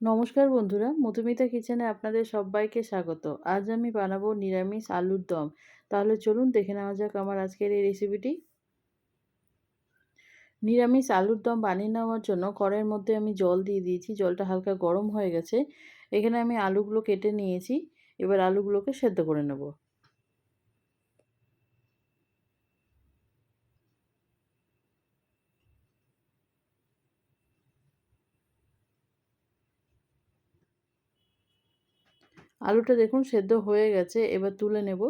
নমস্কার বন্ধুরা, মধুমিতা কিচেনে আপনাদের সবাইকে স্বাগত। আজ আমি বানাবো নিরামিষ আলুর দম। তাহলে চলুন দেখে নেওয়া যাক আমার আজকের এই রেসিপিটি নিরামিষ আলুর দম বানিয়ে নেওয়ার জন্য কড়ের মধ্যে আমি জল দিয়ে দিয়েছি, জলটা হালকা গরম হয়ে গেছে। এখানে আমি আলুগুলো কেটে নিয়েছি, এবার আলুগুলোকে সেদ্ধ করে নেব। আলুটা দেখুন সেদ্ধ হয়ে গেছে, এবার তুলে নেব।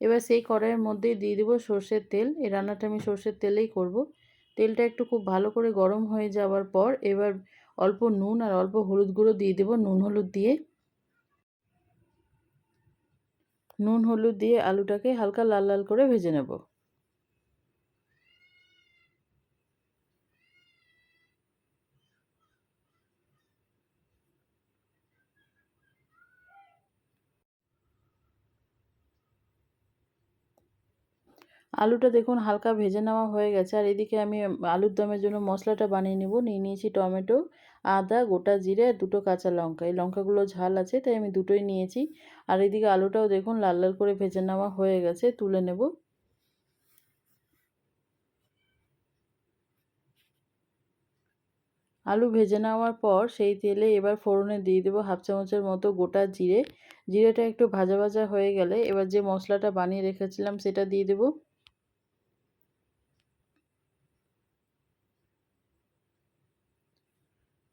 এবার সেই কড়াইয়ের মধ্যেই দিয়ে দেবো সর্ষের তেল। এই রান্নাটা আমি সর্ষের তেলেই করব। তেলটা একটু খুব ভালো করে গরম হয়ে যাওয়ার পর এবার অল্প নুন আর অল্প হলুদ গুঁড়ো দিয়ে দেবো, নুন হলুদ দিয়ে। নুন হলুদ দিয়ে আলুটাকে হালকা লাল লাল করে ভেজে নেব। আলুটা দেখুন হালকা ভেজে নেওয়া হয়ে গেছে। আর এদিকে আমি আলুর দমের জন্য মশলাটা বানিয়ে নেব। নিয়ে নিয়েছি টমেটো, আদা, গোটা জিরে, আর দুটো কাঁচা লঙ্কা। এই লঙ্কাগুলো ঝাল আছে, তাই আমি দুটোই নিয়েছি। আর এদিকে আলুটাও দেখুন লাল লাল করে ভেজে নেওয়া হয়ে গেছে, তুলে নেব। আলু ভেজে নেওয়ার পর সেই তেলে এবার ফোড়নে দিয়ে দেবো হাফ চামচের মতো গোটা জিরে। জিরেটা একটু ভাজা ভাজা হয়ে গেলে এবার যে মশলাটা বানিয়ে রেখেছিলাম সেটা দিয়ে দেবো।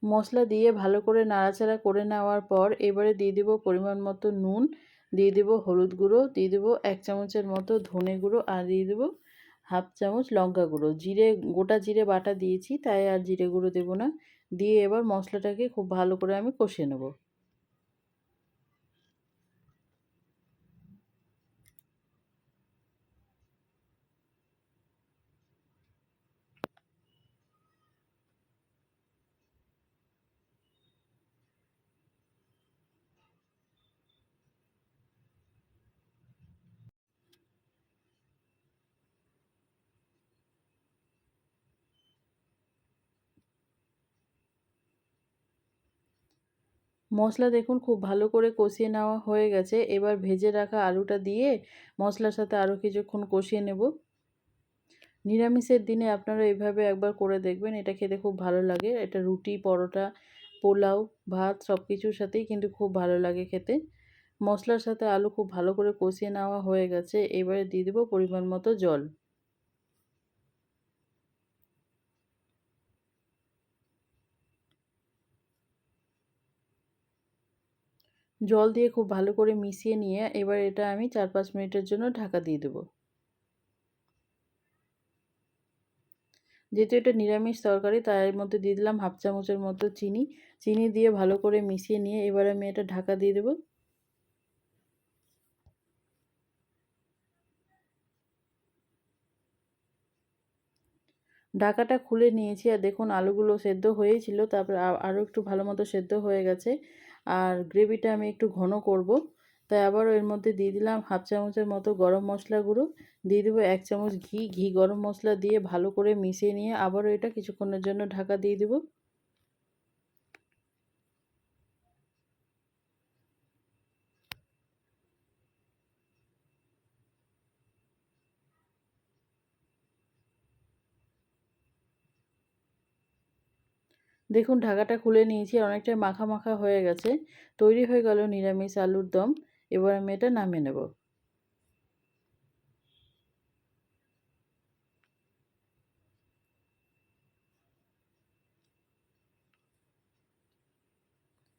মশলা দিয়ে ভালো করে নাড়াচাড়া করে নেওয়ার পর এবারে দিয়ে দেবো পরিমাণ মতো নুন, দিয়ে দেবো হলুদ গুঁড়ো, দিয়ে দেবো এক চামচের মতো ধনে গুঁড়ো আর দিয়ে দেবো হাফ চামচ লঙ্কা গুঁড়ো। জিরে, গোটা জিরে বাটা দিয়েছি, তাই আর জিরে গুঁড়ো দেবো না। দিয়ে এবার মশলাটাকে খুব ভালো করে আমি কষে নেব। মশলা দেখুন খুব ভালো করে কষিয়ে নেওয়া হয়ে গেছে। এবার ভেজে রাখা আলুটা দিয়ে মশলার সাথে আরও কিছুক্ষণ কষিয়ে নেব। নিরামিষের দিনে আপনারা এইভাবে একবার করে দেখবেন, এটা খেতে খুব ভালো লাগে। এটা রুটি, পরোটা, পোলাও, ভাত সব কিছুর সাথেই কিন্তু খুব ভালো লাগে খেতে। মশলার সাথে আলু খুব ভালো করে কষিয়ে নেওয়া হয়ে গেছে। এবারে দিয়ে দেবো পরিমাণ মতো জল। জল দিয়ে খুব ভালো করে মিশিয়ে নিয়ে এবার এটা আমি চার পাঁচ মিনিটের জন্য ঢাকা দিয়ে দেবো। যেহেতু এটা নিরামিষ তরকারি, তাই এর মধ্যে দিয়ে দিলাম হাফ চামচের মতো চিনি। চিনি দিয়ে ভালো করে মিশিয়ে নিয়ে এবার আমি এটা ঢাকা দিয়ে দেবো। ঢাকাটা খুলে নিয়েছি, আর দেখুন আলুগুলো সেদ্ধ হয়েছিল, তারপর আরও একটু ভালো মতো সেদ্ধ হয়ে গেছে। আর গ্রেভিটা আমি একটু ঘন করব। তাই আবারও এর মধ্যে দিয়ে দিলাম হাফ চামচের মতো গরম মশলা গুঁড়ো। দিয়ে দেবো এক চামচ ঘি। ঘি গরম মশলা দিয়ে ভালো করে মিশিয়ে নিয়ে আবারও এটা কিছুক্ষণের জন্য ঢাকা দিয়ে দেবো। দেখুন, ঢাকাটা খুলে নিয়েছি অনেকটাই মাখা মাখা হয়ে গেছে। তৈরি হয়ে গেল নিরামিষ আলুর দম। এবার আমি এটা নামিয়ে নেব।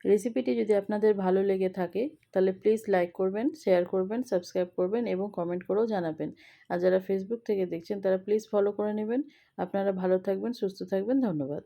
রেসিপিটি যদি আপনাদের ভালো লেগে থাকে, তাহলে প্লিজ লাইক করবেন, শেয়ার করবেন, সাবস্ক্রাইব করবেন এবং কমেন্ট করেও জানাবেন। আর যারা ফেসবুক থেকে দেখছেন, তারা প্লিজ ফলো করে নেবেন। আপনারা ভালো থাকবেন, সুস্থ থাকবেন। ধন্যবাদ।